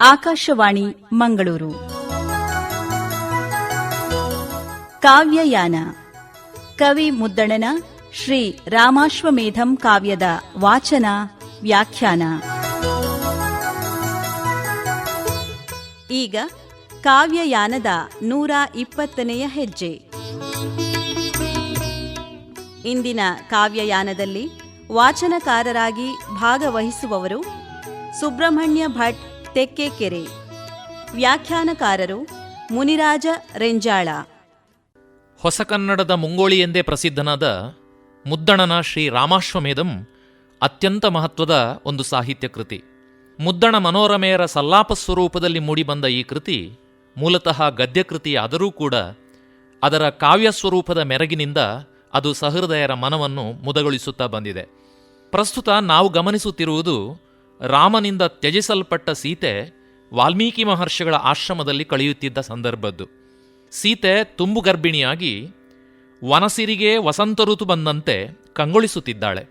ಆಕಾಶವಾಣಿ, ಮಂಗಳೂರು. ಕಾವ್ಯಯಾನ. ಕವಿ ಮುದ್ದಣನ ಶ್ರೀ ರಾಮಾಶ್ವಮೇಧಂ ಕಾವ್ಯದ ವಾಚನ, ವ್ಯಾಖ್ಯಾನ. ಈಗ ಕಾವ್ಯಯಾನದ ನೂರ ಇಪ್ಪತ್ತನೆಯ ಹೆಜ್ಜೆ. ಇಂದಿನ ಕಾವ್ಯಯಾನದಲ್ಲಿ ವಾಚನಕಾರರಾಗಿ ಭಾಗವಹಿಸುವವರು ಸುಬ್ರಹ್ಮಣ್ಯ ಭಟ್ ತೆಕ್ಕೆಕೆರೆ. ವ್ಯಾಖ್ಯಾನಕಾರರು ಮುನಿರಾಜ ರೆಂಜಾಳ. ಹೊಸ ಕನ್ನಡದ ಮುಂಗೋಳಿ ಎಂದೇ ಪ್ರಸಿದ್ಧನಾದ ಮುದ್ದಣನ ಶ್ರೀ ರಾಮಾಶ್ವಮೇಧಂ ಅತ್ಯಂತ ಮಹತ್ವದ ಒಂದು ಸಾಹಿತ್ಯ ಕೃತಿ. ಮುದ್ದಣ ಮನೋರಮೆಯರ ಸಲ್ಲಾಪ ಸ್ವರೂಪದಲ್ಲಿ ಮೂಡಿಬಂದ ಈ ಕೃತಿ ಮೂಲತಃ ಗದ್ಯಕೃತಿಯಾದರೂ ಕೂಡ ಅದರ ಕಾವ್ಯ ಸ್ವರೂಪದ ಮೆರಗಿನಿಂದ ಅದು ಸಹೃದಯರ ಮನವನ್ನು ಮುದಗೊಳಿಸುತ್ತಾ ಬಂದಿದೆ. ಪ್ರಸ್ತುತ ನಾವು ಗಮನಿಸುತ್ತಿರುವುದು ರಾಮನಿಂದ ತ್ಯಜಿಸಲ್ಪಟ್ಟ ಸೀತೆ ವಾಲ್ಮೀಕಿ ಮಹರ್ಷಿಗಳ ಆಶ್ರಮದಲ್ಲಿ ಕಳೆಯುತ್ತಿದ್ದ ಸಂದರ್ಭದ್ದು. ಸೀತೆ ತುಂಬು ಗರ್ಭಿಣಿಯಾಗಿ ವನಸಿರಿಗೆ ವಸಂತ ಋತು ಬಂದಂತೆ ಕಂಗೊಳಿಸುತ್ತಿದ್ದಾಳೆ.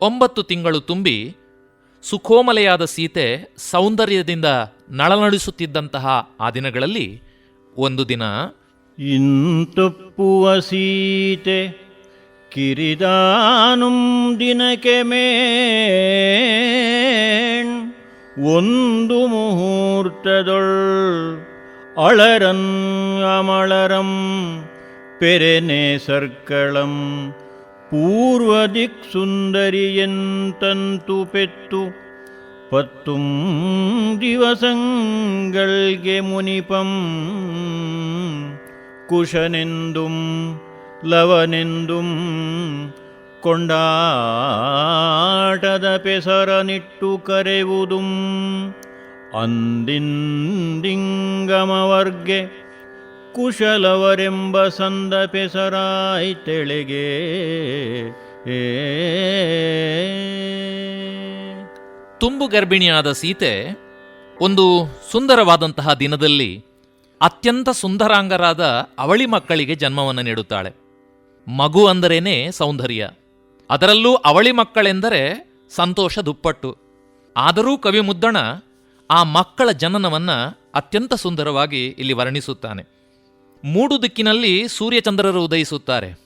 ಒಂಬತ್ತು ತಿಂಗಳು ತುಂಬಿ ಸುಖೋಮಲೆಯಾದ ಸೀತೆ ಸೌಂದರ್ಯದಿಂದ ನಳನಡಿಸುತ್ತಿದ್ದಂತಹ ಆ ದಿನಗಳಲ್ಲಿ ಒಂದು ದಿನ ಇಂತುಪ್ಪುವ ಸೀತೆ கிரிதானும் தினகமேன். ஒந்து முகூர்த்ததொள் அளரன் அமளரம் பெருநே சற்களம். பூர்வதிக் சுந்தரியன் தந்து பெத்து பத்தும் ദിവസങ്ങൾ മുനിപം കുശനെന്തും ಲವನೆಂದುಂ ಕೊಂಡಾಟದ ಪೆಸರನಿಟ್ಟು ಕರೆಯುವುದುಂ ಅಂದಿಂದಿಂಗಮವರ್ಗೆ ಕುಶಲವರೆಂಬ ಸಂದ ಪೆಸರಾಯಿತೆಳೆಗೆ ತುಂಬು ಗರ್ಭಿಣಿಯಾದ ಸೀತೆ ಒಂದು ಸುಂದರವಾದಂತಹ ದಿನದಲ್ಲಿ ಅತ್ಯಂತ ಸುಂದರಾಂಗರಾದ ಅವಳಿ ಮಕ್ಕಳಿಗೆ ಜನ್ಮವನ್ನು ನೀಡುತ್ತಾಳೆ. ಮಗು ಅಂದರೇನೆ ಸೌಂದರ್ಯ. ಅದರಲ್ಲೂ ಅವಳಿ ಮಕ್ಕಳೆಂದರೆ ಸಂತೋಷ ದುಪ್ಪಟ್ಟು. ಆದರೂ ಕವಿ ಮುದ್ದಣ ಆ ಮಕ್ಕಳ ಜನನವನ್ನ ಅತ್ಯಂತ ಸುಂದರವಾಗಿ ಇಲ್ಲಿ ವರ್ಣಿಸುತ್ತಾನೆ. ಮೂಡು ದಿಕ್ಕಿನಲ್ಲಿ ಸೂರ್ಯಚಂದ್ರರು ಉದಯಿಸುತ್ತಾರೆ.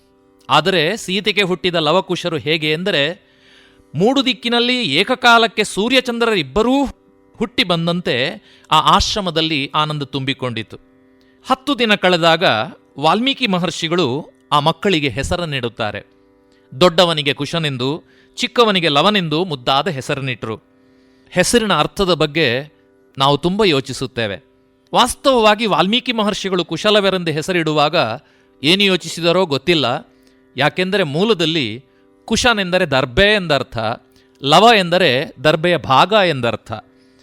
ಆದರೆ ಸೀತೆಗೆ ಹುಟ್ಟಿದ ಲವಕುಶರು ಹೇಗೆ ಎಂದರೆ, ಮೂಡು ದಿಕ್ಕಿನಲ್ಲಿ ಏಕಕಾಲಕ್ಕೆ ಸೂರ್ಯಚಂದ್ರರಿಬ್ಬರೂ ಹುಟ್ಟಿ ಬಂದಂತೆ ಆ ಆಶ್ರಮದಲ್ಲಿ ಆನಂದ ತುಂಬಿಕೊಂಡಿತು. ಹತ್ತು ದಿನ ಕಳೆದಾಗ ವಾಲ್ಮೀಕಿ ಮಹರ್ಷಿಗಳು ಆ ಮಕ್ಕಳಿಗೆ ಹೆಸರನ್ನಿಡುತ್ತಾರೆ ದೊಡ್ಡವನಿಗೆ ಕುಶನೆಂದು, ಚಿಕ್ಕವನಿಗೆ ಲವನೆಂದು ಮುದ್ದಾದ ಹೆಸರನ್ನಿಟ್ಟರು ಹೆಸರಿನ ಅರ್ಥದ ಬಗ್ಗೆ ನಾವು ತುಂಬ ಯೋಚಿಸುತ್ತೇವೆ. ವಾಸ್ತವವಾಗಿ ವಾಲ್ಮೀಕಿ ಮಹರ್ಷಿಗಳು ಕುಶಲವೆರೆಂದು ಹೆಸರಿಡುವಾಗ ಏನು ಯೋಚಿಸಿದರೋ ಗೊತ್ತಿಲ್ಲ. ಯಾಕೆಂದರೆ ಮೂಲದಲ್ಲಿ ಕುಶನೆಂದರೆ ದರ್ಬೆ ಎಂದರ್ಥ, ಲವ ಎಂದರೆ ದರ್ಬೆಯ ಭಾಗ ಎಂದರ್ಥ.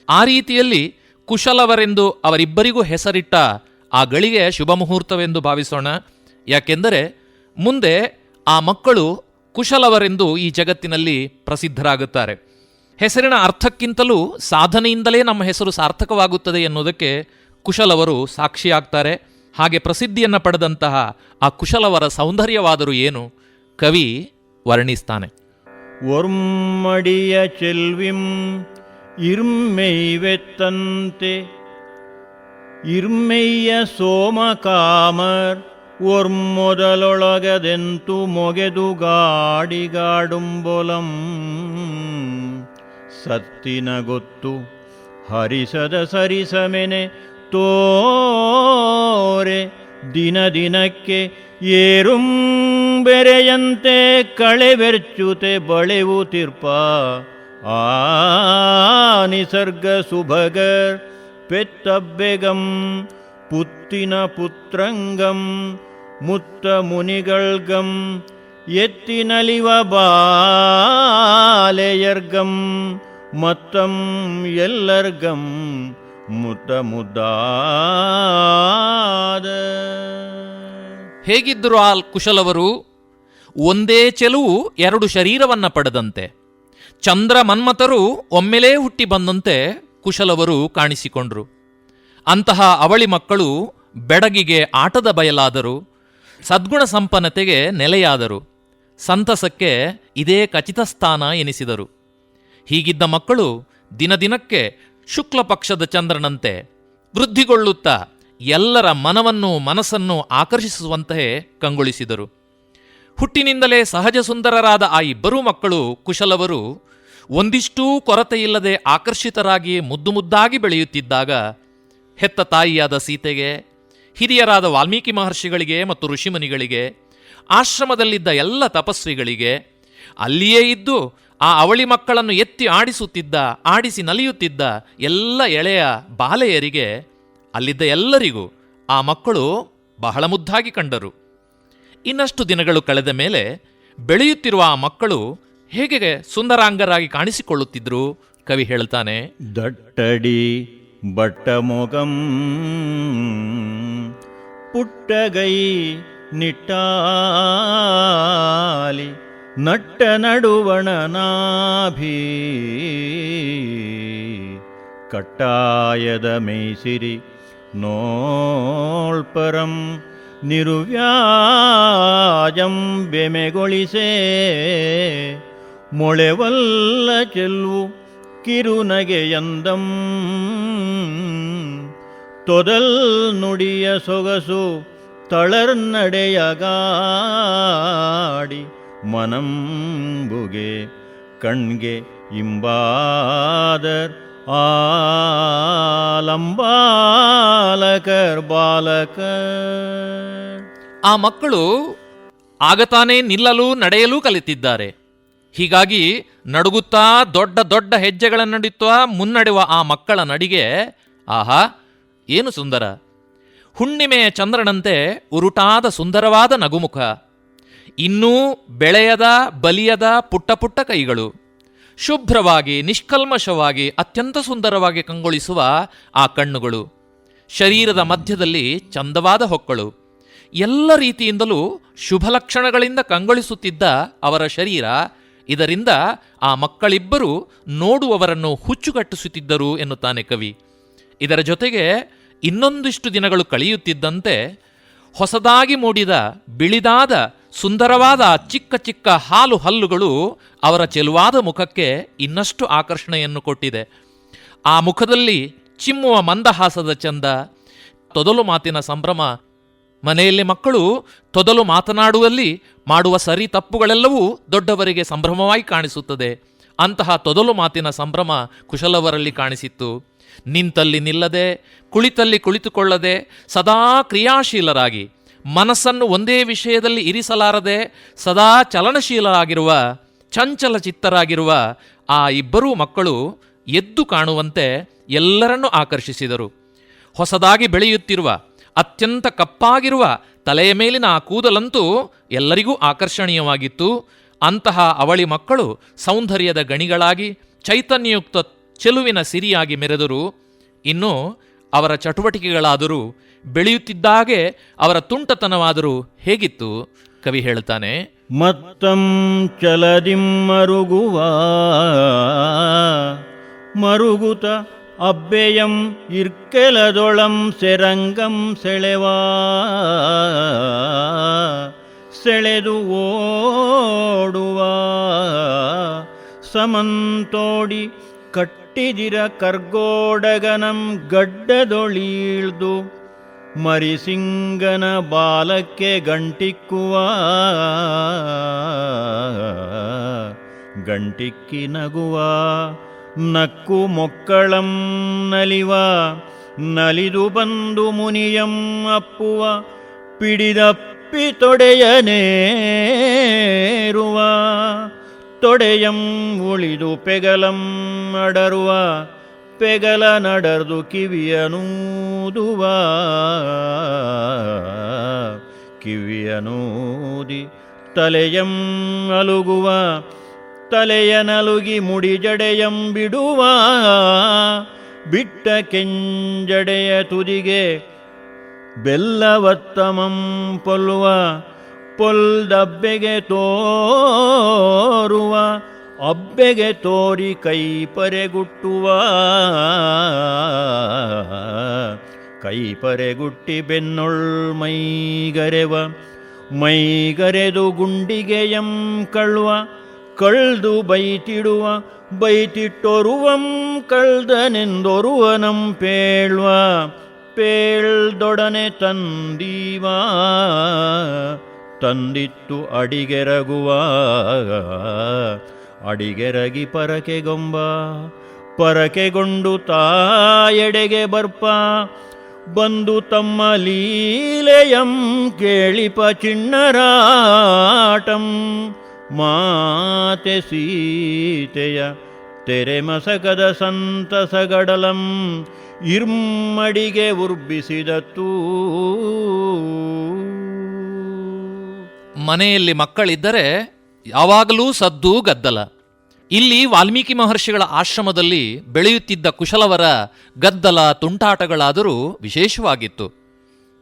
ಆ ರೀತಿಯಲ್ಲಿ ಕುಶಲವರೆಂದು ಅವರಿಬ್ಬರಿಗೂ ಹೆಸರಿಟ್ಟ ಆ ಗಳಿಗೆ ಶುಭ ಮುಹೂರ್ತವೆಂದು ಭಾವಿಸೋಣ. ಯಾಕೆಂದರೆ ಮುಂದೆ ಆ ಮಕ್ಕಳು ಕುಶಲವರೆಂದು ಈ ಜಗತ್ತಿನಲ್ಲಿ ಪ್ರಸಿದ್ಧರಾಗುತ್ತಾರೆ. ಹೆಸರಿನ ಅರ್ಥಕ್ಕಿಂತಲೂ ಸಾಧನೆಯಿಂದಲೇ ನಮ್ಮ ಹೆಸರು ಸಾರ್ಥಕವಾಗುತ್ತದೆ ಎನ್ನುವುದಕ್ಕೆ ಕುಶಲವರು ಸಾಕ್ಷಿಯಾಗ್ತಾರೆ. ಹಾಗೆ ಪ್ರಸಿದ್ಧಿಯನ್ನು ಪಡೆದಂತಹ ಆ ಕುಶಲವರ ಸೌಂದರ್ಯವಾದರೂ ಏನು? ಕವಿ ವರ್ಣಿಸ್ತಾನೆ. ಒರ್ಮಡಿಯ ಚೆಲ್ವಿಂ ಇರ್ಮೆಯ್ವೆತ್ತಂತೆ, ಇರ್ಮೆಯ್ಯ ಸೋಮಕಾಮರ್ ಒರ್ಮೊದಲೊಳಗದೆಂತು ಮೊಗೆದು ಗಾಡಿಗಾಡುಂಬೊಲಂ ಸತ್ತಿನ ಗೊತ್ತು ಹರಿಸದ ಸರಿಸಮೆನೆ ತೋರೆ ದಿನ ದಿನಕ್ಕೆ ಏರುಂ ಬೆರೆಯಂತೆ ಕಳೆವೆರ್ಚುತೆ ಬಳೆವುತಿರ್ಪ ಆ ನಿಸರ್ಗ ಸುಭಗರ್ ಪೆತ್ತಬ್ಬೆಗಂ ಪುತ್ತಿನ ಪುತ್ರಂಗಂ ಮುತ್ತ ಮುನಿಗಳ್ಗಂ ಎತ್ತಿನಲಿವ ಬಾಲೆಯರ್ಗಂ ಮತ್ತಂ ಎಲ್ಲರ್ಗಂ ಮುತ್ತ ಮುದ್ದಾದ ಹೇಗಿದ್ದರು ಆ ಕುಶಲವರು ಒಂದೇ ಚೆಲುವು ಎರಡು ಶರೀರವನ್ನು ಪಡೆದಂತೆ. ಚಂದ್ರ ಮನ್ಮಥರು ಒಮ್ಮೆಲೇ ಹುಟ್ಟಿ ಬಂದಂತೆ ಕುಶಲವರು ಕಾಣಿಸಿಕೊಂಡ್ರು. ಅಂತಹ ಅವಳಿ ಮಕ್ಕಳು ಬೆಡಗಿಗೆ ಆಟದ ಬಯಲಾದರು, ಸದ್ಗುಣ ಸಂಪನ್ನತೆಗೆ ನೆಲೆಯಾದರು, ಸಂತಸಕ್ಕೆ ಇದೇ ಖಚಿತ ಸ್ಥಾನ ಎನಿಸಿದರು. ಹೀಗಿದ್ದ ಮಕ್ಕಳು ದಿನದಿನಕ್ಕೆ ಶುಕ್ಲ ಪಕ್ಷದ ಚಂದ್ರನಂತೆ ವೃದ್ಧಿಗೊಳ್ಳುತ್ತಾ ಎಲ್ಲರ ಮನವನ್ನು ಮನಸ್ಸನ್ನು ಆಕರ್ಷಿಸುವಂತೆ ಕಂಗೊಳಿಸಿದರು. ಹುಟ್ಟಿನಿಂದಲೇ ಸಹಜ ಸುಂದರರಾದ ಆ ಇಬ್ಬರೂ ಮಕ್ಕಳು ಕುಶಲವರು, ಒಂದಿಷ್ಟೂ ಕೊರತೆಯಿಲ್ಲದೆ ಆಕರ್ಷಿತರಾಗಿ ಮುದ್ದು ಮುದ್ದಾಗಿ ಬೆಳೆಯುತ್ತಿದ್ದಾಗ ಹೆತ್ತ ತಾಯಿಯಾದ ಸೀತೆಗೆ, ಹಿರಿಯರಾದ ವಾಲ್ಮೀಕಿ ಮಹರ್ಷಿಗಳಿಗೆ ಮತ್ತು ಋಷಿಮುನಿಗಳಿಗೆ, ಆಶ್ರಮದಲ್ಲಿದ್ದ ಎಲ್ಲ ತಪಸ್ವಿಗಳಿಗೆ, ಅಲ್ಲಿಯೇ ಇದ್ದು ಆ ಅವಳಿ ಮಕ್ಕಳನ್ನು ಎತ್ತಿ ಆಡಿಸುತ್ತಿದ್ದ, ಆಡಿಸಿ ನಲಿಯುತ್ತಿದ್ದ ಎಲ್ಲ ಎಳೆಯ ಬಾಲೆಯರಿಗೆ, ಅಲ್ಲಿದ್ದ ಎಲ್ಲರಿಗೂ ಆ ಮಕ್ಕಳು ಬಹಳ ಮುದ್ದಾಗಿ ಕಂಡರು. ಇನ್ನಷ್ಟು ದಿನಗಳು ಕಳೆದ ಮೇಲೆ ಬೆಳೆಯುತ್ತಿರುವ ಆ ಮಕ್ಕಳು ಹೇಗೆ ಸುಂದರಾಂಗರಾಗಿ ಕಾಣಿಸಿಕೊಳ್ಳುತ್ತಿದ್ರು? ಕವಿ ಹೇಳ್ತಾನೆ, ದಟ್ಟಡಿ ಬಟ್ಟಮೊಗಂ ಪುಟ್ಟಗೈ ನಿಟ್ಟಾಲಿ ನಟ್ಟ ನಡುವಣ ನಾಭಿ ಕಟ್ಟಾಯದ ಮೇಸಿರಿ ನೋಳ್ಪರಂ ನಿರುವ್ಯಾಜಂ ಬೆಮೆಗೊಳಿಸೇ ಮೊಳೆವಲ್ಲ ಚೆಲ್ವು ಕಿರುನಗೆಯಂದಂ ತೊದಲ್ ನುಡಿಯ ಸೊಗಸು ತಳರ್ನಡೆಯಗಾಡಿ ಮನಂಬುಗೆ ಕಣ್ಗೆ ಇಂಬಾದರ್ ಆಲಂಬಾಲಕರ್ ಬಾಲಕ ಆ ಮಕ್ಕಳು ಆಗತಾನೆ ನಿಲ್ಲಲು ನಡೆಯಲು ಕಲಿತಿದ್ದಾರೆ. ಹೀಗಾಗಿ ನಡುಗುತ್ತಾ ದೊಡ್ಡ ದೊಡ್ಡ ಹೆಜ್ಜೆಗಳನ್ನುಡಿತ್ವ ಮುನ್ನಡೆವ ಆ ಮಕ್ಕಳ ನಡಿಗೆ, ಆಹಾ, ಏನು ಸುಂದರ. ಹುಣ್ಣಿಮೆಯ ಚಂದ್ರನಂತೆ ಉರುಟಾದ ಸುಂದರವಾದ ನಗುಮುಖ. ಇನ್ನೂ ಬೆಳೆಯದ, ಬಲಿಯದ ಪುಟ್ಟ ಪುಟ್ಟ ಕೈಗಳು. ಶುಭ್ರವಾಗಿ, ನಿಷ್ಕಲ್ಮಶವಾಗಿ, ಅತ್ಯಂತ ಸುಂದರವಾಗಿ ಕಂಗೊಳಿಸುವ ಆ ಕಣ್ಣುಗಳು. ಶರೀರದ ಮಧ್ಯದಲ್ಲಿ ಚಂದವಾದ ಹೊಕ್ಕಳು. ಎಲ್ಲ ರೀತಿಯಿಂದಲೂ ಶುಭ ಲಕ್ಷಣಗಳಿಂದ ಕಂಗೊಳಿಸುತ್ತಿದ್ದ ಅವರ ಶರೀರ ಇದರಿಂದ ಆ ಮಕ್ಕಳಿಬ್ಬರು ನೋಡುವವರನ್ನು ಹುಚ್ಚುಗಟ್ಟಿಸುತ್ತಿದ್ದರು ಎನ್ನುತ್ತಾನೆ ಕವಿ. ಇದರ ಜೊತೆಗೆ ಇನ್ನೊಂದಿಷ್ಟು ದಿನಗಳು ಕಳೆಯುತ್ತಿದ್ದಂತೆ ಹೊಸದಾಗಿ ಮೂಡಿದ, ಬಿಳಿದಾದ, ಸುಂದರವಾದ ಚಿಕ್ಕ ಚಿಕ್ಕ ಹಾಲು ಹಲ್ಲುಗಳು ಅವರ ಚೆಲುವಾದ ಮುಖಕ್ಕೆ ಇನ್ನಷ್ಟು ಆಕರ್ಷಣೆಯನ್ನು ಕೊಟ್ಟಿದೆ. ಆ ಮುಖದಲ್ಲಿ ಚಿಮ್ಮುವ ಮಂದಹಾಸದ ಚಂದ, ತೊದಲು ಮಾತಿನ ಸಂಭ್ರಮ ಮನೆಯಲ್ಲಿ ಮಕ್ಕಳು ತೊದಲು ಮಾತನಾಡುವಲ್ಲಿ ಮಾಡುವ ಸರಿ ತಪ್ಪುಗಳೆಲ್ಲವೂ ದೊಡ್ಡವರಿಗೆ ಸಂಭ್ರಮವಾಗಿ ಕಾಣಿಸುತ್ತದೆ. ಅಂತಹ ತೊದಲು ಮಾತಿನ ಸಂಭ್ರಮ ಕುಶಲವರಲ್ಲಿ ಕಾಣಿಸಿತ್ತು. ನಿಂತಲ್ಲಿ ನಿಲ್ಲದೆ, ಕುಳಿತಲ್ಲಿ ಕುಳಿತುಕೊಳ್ಳದೆ, ಸದಾ ಕ್ರಿಯಾಶೀಲರಾಗಿ, ಮನಸ್ಸನ್ನು ಒಂದೇ ವಿಷಯದಲ್ಲಿ ಇರಿಸಲಾರದೆ, ಸದಾ ಚಲನಶೀಲರಾಗಿರುವ, ಚಂಚಲ ಚಿತ್ತರಾಗಿರುವ ಆ ಇಬ್ಬರೂ ಮಕ್ಕಳು ಎದ್ದು ಕಾಣುವಂತೆ ಎಲ್ಲರನ್ನೂ ಆಕರ್ಷಿಸಿದರು. ಹೊಸದಾಗಿ ಬೆಳೆಯುತ್ತಿರುವ ಅತ್ಯಂತ ಕಪ್ಪಾಗಿರುವ ತಲೆಯ ಮೇಲಿನ ಆ ಕೂದಲಂತೂ ಎಲ್ಲರಿಗೂ ಆಕರ್ಷಣೀಯವಾಗಿತ್ತು. ಅಂತಹ ಅವಳಿ ಮಕ್ಕಳು ಸೌಂದರ್ಯದ ಗಣಿಗಳಾಗಿ, ಚೈತನ್ಯಯುಕ್ತ ಚೆಲುವಿನ ಸಿರಿಯಾಗಿ ಮೆರೆದರು, ಇನ್ನು ಅವರ ಚಟುವಟಿಕೆಗಳಾದರೂ, ಬೆಳೆಯುತ್ತಿದ್ದಾಗೆ ಅವರ ತುಂಟತನವಾದರೂ ಹೇಗಿತ್ತು? ಕವಿ ಹೇಳ್ತಾನೆ ಮತ್ತಂ ಚಲದಿಂ ಮರುಗುತ ಅಬ್ಬೆಯಂ ಇರ್ಕೆಲದೊಳಂ ಸೆರಂಗಂ ಸೆಳೆವಾ. ಸೆಳೆದು ಓಡುವ. ಸಮಂತೋಡಿ ಕಟ್ಟಿದಿರ ಕರ್ಗೋಡಗನಂ ಗಡ್ಡದೊಳೀಳ್ದು. ಮರಿಸಿಂಗನ ಬಾಲಕ್ಕೆ ಗಂಟಿಕ್ಕುವ. ಗಂಟಿಕ್ಕಿ ನಗುವ. ನಕ್ಕು ಮೊಕ್ಕಳಂ ನಲಿವ, ನಲಿದು ಬಂದು ಮುನಿಯಂ ಅಪ್ಪುವ, ಪಿಡಿದಪ್ಪಿ ತೊಡೆಯನೇರುವ ತೊಡೆಯಂ ಉಳಿದು ಪೆಗಲಂ ಅಡರುವ, ಪೆಗಲ ನಡರ್ದು ಕಿವಿಯನೂದುವ, ಕಿವಿಯನೂದಿ ತಲೆಯಂ ಅಲುಗುವ ತಲೆಯ ನಲುಗಿ ಮುಡಿ ಜಡೆಯಂಬಿಡುವ ಬಿಟ್ಟ ಕೆಂಜಡೆಯ ತುದಿಗೆ ಬೆಲ್ಲವತ್ತಮಂ ಪೊಲ್ಲುವ. ಪೊಲ್ದಬ್ಬೆಗೆ ತೋರುವ. ಅಬ್ಬೆಗೆ ತೋರಿ ಕೈ ಪರೆಗುಟ್ಟುವ. ಕೈ ಪರೆಗುಟ್ಟಿ ಬೆನ್ನೊಳ್ ಮೈಗರೆವ. ಮೈಗರೆದು ಗುಂಡಿಗೆಯಂ ಕಳ್ವ ಕಳ್ದು ಬೈತಿಡುವ, ಬೈತಿಟ್ಟೊರುವಂ ಕಳ್ದನೆಂದೊರುವನಂ ಪೇಳ್ವ, ಪೇಳ್ದೊಡನೆ ತಂದೀವ, ತಂದಿತ್ತು ಅಡಿಗೆರಗುವ, ಅಡಿಗೆರಗಿ ಪರಕೆಗೊಂಬ, ಪರಕೆಗೊಂಡು ತಾಯೆಡೆಗೆ ಬರ್ಪ, ಬಂದು ತಮ್ಮ ಲೀಲೆಯಂ ಕೇಳಿಪ ಚಿಣ್ಣರಾಟಂ. ಮಾತೆ ಸೀತೆಯ ತೆರೆ ಮಸಕದ ಸಂತಸಗಡಲಂ ಇರ್ಮಡಿಗೆ ಉರ್ಬಿಸಿದತ್ತೂ ಮನೆಯಲ್ಲಿ ಮಕ್ಕಳಿದ್ದರೆ ಯಾವಾಗಲೂ ಸದ್ದು ಗದ್ದಲ. ಇಲ್ಲಿ ವಾಲ್ಮೀಕಿ ಮಹರ್ಷಿಗಳ ಆಶ್ರಮದಲ್ಲಿ ಬೆಳೆಯುತ್ತಿದ್ದ ಕುಶಲವರ ಗದ್ದಲ ತುಂಟಾಟಗಳಾದರೂ ವಿಶೇಷವಾಗಿತ್ತು.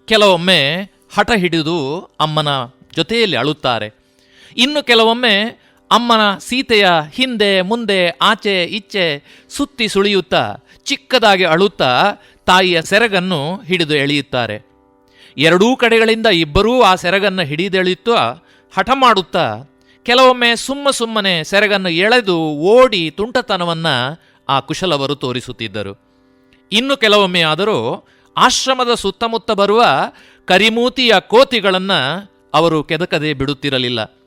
ಕೆಲವೊಮ್ಮೆ ಹಠ ಹಿಡಿದು ಅಮ್ಮನ ಜೊತೆಯಲ್ಲಿ ಅಳುತ್ತಾರೆ. ಇನ್ನು ಕೆಲವೊಮ್ಮೆ ಅಮ್ಮನ ಸೀತೆಯ ಹಿಂದೆ, ಮುಂದೆ, ಆಚೆ, ಇಚ್ಚೆ ಸುತ್ತಿ ಸುಳಿಯುತ್ತಾ, ಚಿಕ್ಕದಾಗಿ ಅಳುತ್ತಾ ತಾಯಿಯ ಸೆರಗನ್ನು ಹಿಡಿದು ಎಳೆಯುತ್ತಾರೆ. ಎರಡೂ ಕಡೆಗಳಿಂದ ಇಬ್ಬರೂ ಆ ಸೆರಗನ್ನು ಹಿಡಿದೆಳೆಯುತ್ತಾ ಹಠ ಮಾಡುತ್ತಾ ಕೆಲವೊಮ್ಮೆ ಸುಮ್ಮ ಸುಮ್ಮನೆ ಸೆರಗನ್ನು ಎಳೆದು ಓಡಿ ತುಂಟತನವನ್ನು ಆ ಕುಶಲವರು ತೋರಿಸುತ್ತಿದ್ದರು. ಇನ್ನು ಕೆಲವೊಮ್ಮೆ ಆದರೂ ಆಶ್ರಮದ ಸುತ್ತಮುತ್ತ ಬರುವ ಕರಿಮೂತಿಯ ಕೋತಿಗಳನ್ನು ಅವರು ಕೆದಕದೆ ಬಿಡುತ್ತಿರಲಿಲ್ಲ.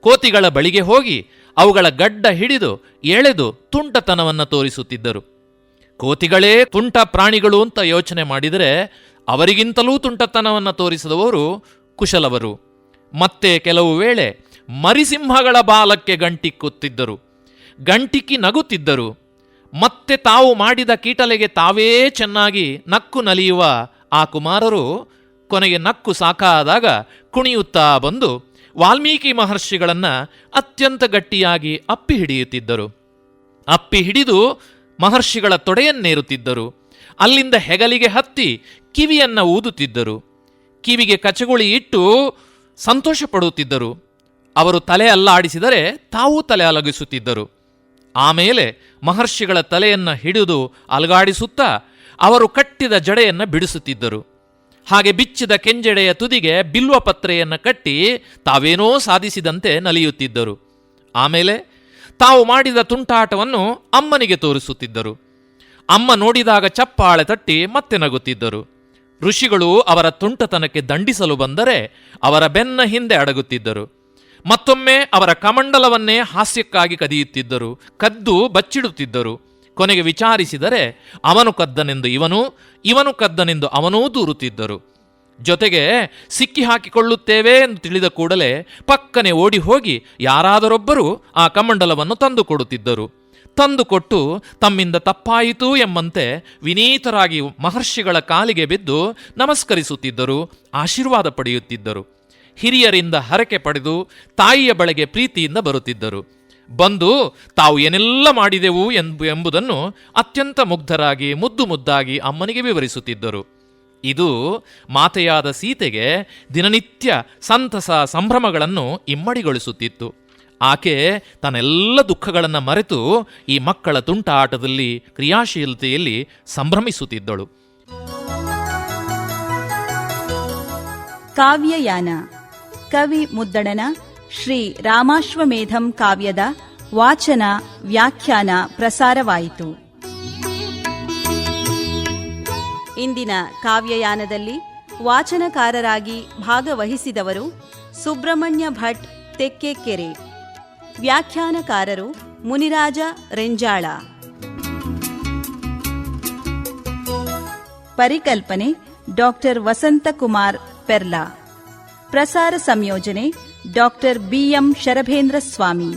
ಕೋತಿಗಳ ಬಳಿಗೆ ಹೋಗಿ ಅವುಗಳ ಗಡ್ಡ ಹಿಡಿದು ಎಳೆದು ತುಂಟತನವನ್ನು ತೋರಿಸುತ್ತಿದ್ದರು. ಕೋತಿಗಳೇ ತುಂಟ ಪ್ರಾಣಿಗಳು ಅಂತ ಯೋಚನೆ ಮಾಡಿದರೆ ಅವರಿಗಿಂತಲೂ ತುಂಟತನವನ್ನು ತೋರಿಸಿದವರು ಕುಶಲವರು. ಮತ್ತೆ ಕೆಲವು ವೇಳೆ ಮರಿಸಿಂಹಗಳ ಬಾಲಕ್ಕೆ ಗಂಟಿಕ್ಕುತ್ತಿದ್ದರು ಗಂಟಿಕ್ಕಿ ನಗುತ್ತಿದ್ದರು. ಮತ್ತೆ ತಾವು ಮಾಡಿದ ಕೀಟಲೆಗೆ ತಾವೇ ಚೆನ್ನಾಗಿ ನಕ್ಕು ನಲಿಯುವ ಆ ಕುಮಾರರು ಕೊನೆಗೆ ನಕ್ಕು ಸಾಕಾದಾಗ ಕುಣಿಯುತ್ತಾ ಬಂದು ವಾಲ್ಮೀಕಿ ಮಹರ್ಷಿಗಳನ್ನು ಅತ್ಯಂತ ಗಟ್ಟಿಯಾಗಿ ಅಪ್ಪಿ ಹಿಡಿಯುತ್ತಿದ್ದರು. ಅಪ್ಪಿ ಹಿಡಿದು ಮಹರ್ಷಿಗಳ ತೊಡೆಯನ್ನೇರುತ್ತಿದ್ದರು. ಅಲ್ಲಿಂದ ಹೆಗಲಿಗೆ ಹತ್ತಿ ಕಿವಿಯನ್ನ ಊದುತ್ತಿದ್ದರು. ಕಿವಿಗೆ ಕಚಗುಳಿ ಇಟ್ಟು ಸಂತೋಷ ಪಡುತ್ತಿದ್ದರು ಅವರು ತಲೆ ಅಲ್ಲಾಡಿಸಿದರೆ ತಾವೂ ತಲೆ ಅಲಗಿಸುತ್ತಿದ್ದರು. ಆಮೇಲೆ ಮಹರ್ಷಿಗಳ ತಲೆಯನ್ನು ಹಿಡಿದು ಅಲಗಾಡಿಸುತ್ತಾ ಅವರು ಕಟ್ಟಿದ ಜಡೆಯನ್ನು ಬಿಡಿಸುತ್ತಿದ್ದರು. ಹಾಗೆ ಬಿಚ್ಚಿದ ಕೆಂಜೆಡೆಯ ತುದಿಗೆ ಬಿಲ್ವ ಪತ್ರೆಯನ್ನು ಕಟ್ಟಿ ತಾವೇನೋ ಸಾಧಿಸಿದಂತೆ ನಲಿಯುತ್ತಿದ್ದರು. ಆಮೇಲೆ ತಾವು ಮಾಡಿದ ತುಂಟಾಟವನ್ನು ಅಮ್ಮನಿಗೆ ತೋರಿಸುತ್ತಿದ್ದರು. ಅಮ್ಮ ನೋಡಿದಾಗ ಚಪ್ಪಾಳೆ ತಟ್ಟಿ ಮತ್ತೆ ನಗುತ್ತಿದ್ದರು. ಋಷಿಗಳು ಅವರ ತುಂಟತನಕ್ಕೆ ದಂಡಿಸಲು ಬಂದರೆ ಅವರ ಬೆನ್ನ ಹಿಂದೆ ಅಡಗುತ್ತಿದ್ದರು. ಮತ್ತೊಮ್ಮೆ ಅವರ ಕಮಂಡಲವನ್ನೇ ಹಾಸ್ಯಕ್ಕಾಗಿ ಕದಿಯುತ್ತಿದ್ದರು. ಕದ್ದು ಬಚ್ಚಿಡುತ್ತಿದ್ದರು. ಕೊನೆಗೆ ವಿಚಾರಿಸಿದರೆ, ಅವನು ಕದ್ದನೆಂದು ಇವನು ಇವನು ಕದ್ದನೆಂದು ಅವನೂ ದೂರುತ್ತಿದ್ದರು. ಜೊತೆಗೆ, ಸಿಕ್ಕಿ ಹಾಕಿಕೊಳ್ಳುತ್ತೇವೆ ಎಂದು ತಿಳಿದ ಕೂಡಲೇ ಪಕ್ಕನೆ ಓಡಿ ಹೋಗಿ ಯಾರಾದರೊಬ್ಬರು ಆ ಕಮಂಡಲವನ್ನು ತಂದುಕೊಡುತ್ತಿದ್ದರು. ತಂದುಕೊಟ್ಟು, ತಮ್ಮಿಂದ ತಪ್ಪಾಯಿತು ಎಂಬಂತೆ ವಿನೀತರಾಗಿ ಮಹರ್ಷಿಗಳ ಕಾಲಿಗೆ ಬಿದ್ದು ನಮಸ್ಕರಿಸುತ್ತಿದ್ದರು, ಆಶೀರ್ವಾದ ಪಡೆಯುತ್ತಿದ್ದರು. ಹಿರಿಯರಿಂದ ಹರಕೆ ಪಡೆದು ತಾಯಿಯ ಬಳಿಗೆ ಪ್ರೀತಿಯಿಂದ ಬರುತ್ತಿದ್ದರು. ಬಂದು ತಾವು ಏನೆಲ್ಲ ಮಾಡಿದೆವು ಎಂಬ ಎಂಬುದನ್ನು ಅತ್ಯಂತ ಮುಗ್ಧರಾಗಿ, ಮುದ್ದು ಮುದ್ದಾಗಿ ಅಮ್ಮನಿಗೆ ವಿವರಿಸುತ್ತಿದ್ದರು. ಇದು ಮಾತೆಯಾದ ಸೀತೆಗೆ ದಿನನಿತ್ಯ ಸಂತಸ ಸಂಭ್ರಮಗಳನ್ನು ಇಮ್ಮಡಿಗೊಳಿಸುತ್ತಿತ್ತು. ಆಕೆ ತನ್ನೆಲ್ಲ ದುಃಖಗಳನ್ನು ಮರೆತು ಈ ಮಕ್ಕಳ ತುಂಟಾಟದಲ್ಲಿ, ಕ್ರಿಯಾಶೀಲತೆಯಲ್ಲಿ ಸಂಭ್ರಮಿಸುತ್ತಿದ್ದಳು. ಕಾವ್ಯಯಾನ, ಕವಿ ಮುದ್ದಣನ ಶ್ರೀ ರಾಮಾಶ್ವಮೇಧಂ ಕಾವ್ಯದ ವಾಚನ ವ್ಯಾಖ್ಯಾನ ಪ್ರಸಾರವಾಯಿತು. ಇಂದಿನ ಕಾವ್ಯಯಾನದಲ್ಲಿ ವಾಚನಕಾರರಾಗಿ ಭಾಗವಹಿಸಿದವರು ಸುಬ್ರಹ್ಮಣ್ಯ ಭಟ್ ತೆಕ್ಕೆಕೆರೆ. ವ್ಯಾಖ್ಯಾನಕಾರರು ಮುನಿರಾಜ ರೆಂಜಾಳ. ಪರಿಕಲ್ಪನೆ ಡಾಕ್ಟರ್ ವಸಂತಕುಮಾರ್ ಪೆರ್ಲಾ. ಪ್ರಸಾರ ಸಂಯೋಜನೆ డాక్టర్ బిఎం శరభేంద్ర స్వామి.